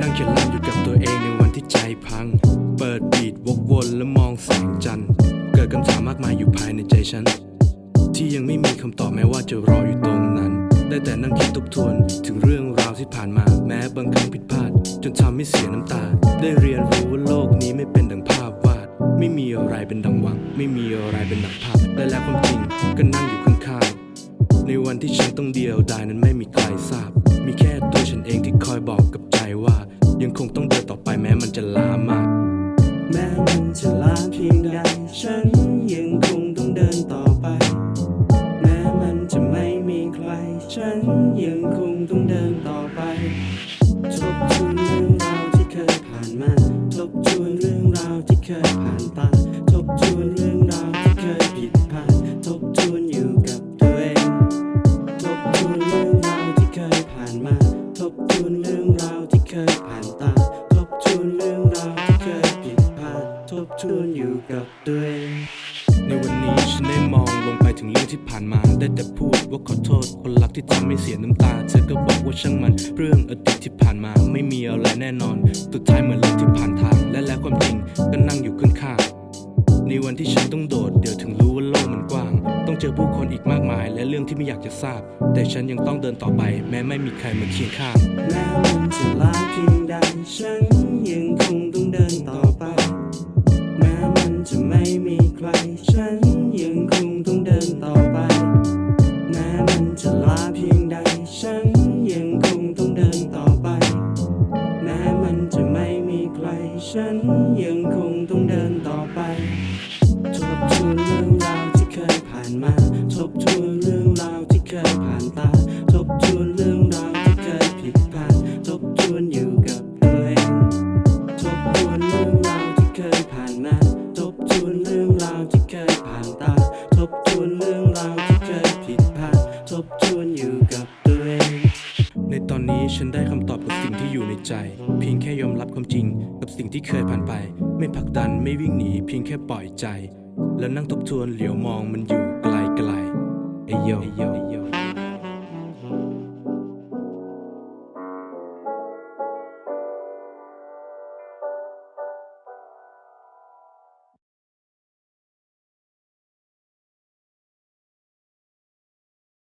นั่งเขียนลามอยู่กับตัวเองในวันที่ใจพัง เปิดบีดวกวนและมองแสงจันทร์ เกิดคำถามมากมายอยู่ภายในใจฉัน ที่ยังไม่มีคำตอบแม้ว่าจะรออยู่ตรงนั้น ได้แต่นั่งคิดทบทวนถึงเรื่องราวที่ผ่านมาแม้บางครั้งผิดพลาด จนทำให้เสียน้ำตา ได้เรียนรู้ว่าโลกนี้ไม่เป็นดังภาพวาด ไม่มีอะไรเป็นดังหวัง ไม่มีอะไรเป็นดังภาพและแล้วความจริงก็นั่งอยู่ข้างๆในวันที่ฉันต้องเดียวดายนั้นไม่มีใครทราบ มีแค่ตัวฉันเองที่คอยบอก ยงใด ฉันยังคงต้องเดินต่อไป แม้มันจะไม่มีใคร ฉันยังคงต้องเดินต่อไป ทบทวนเรื่องราวที่เคยผ่านมา ทบทวนเรื่องราวที่เคยผ่านตาทบทวนเรื่องราวที่เคยผิดพลาด ทบทวนอยู่กับตัวเอง ทบทวนเรื่องราวที่เคยผ่านมา ทบทวนเรื่องราวที่เคยผ่านตา ทบทวนเรื่องราว ทบทวนอยู่กับตัวเองในวันนี้ฉันได้มองลงไปถึงเรื่องที่ผ่านมา ได้แต่พูดว่าขอโทษคนรักที่ทำให้เสียน้ำตา เธอก็บอกว่าช่างมัน เรื่องอดีตที่ผ่านมาไม่มีอะไรแน่นอนสุดท้ายเหมือนเรื่องที่ผ่านทาง และแล้วความจริงก็นั่งอยู่ข้างๆในวันที่ฉันต้องโดดเดี๋ยวถึงรู้ว่าโลกมันกว้าง ต้องเจอผู้คนอีกมากมาย และเรื่องที่ไม่อยากจะทราบ แต่ฉันยังต้องเดินต่อไป แม้ไม่มีใครมาเคียงข้างแม้มันจะลาเพียงใดฉันยังคง เคยผ่านตาทบทวนเรื่องราวที่เคยผิดพลาดทบทวนอยู่กับตัวเองทบทวนเรื่องราวที่เคยผ่านมาทบทวนเรื่องราวที่เคยผ่านตาทบทวนเรื่องราวที่เคยผิดพลาดทบทวนอยู่กับตัวเองในตอนนี้ฉันได้คำตอบกับสิ่งที่อยู่ในใจ เพียงแค่ยอมรับความจริง กับสิ่งที่เคยผ่านไป ไม่ผลักดันไม่วิ่งหนีเพียงแค่ปล่อยใจ แล้วนั่งทบทวนเหลียวมองมันอยู่ไกลๆไอโย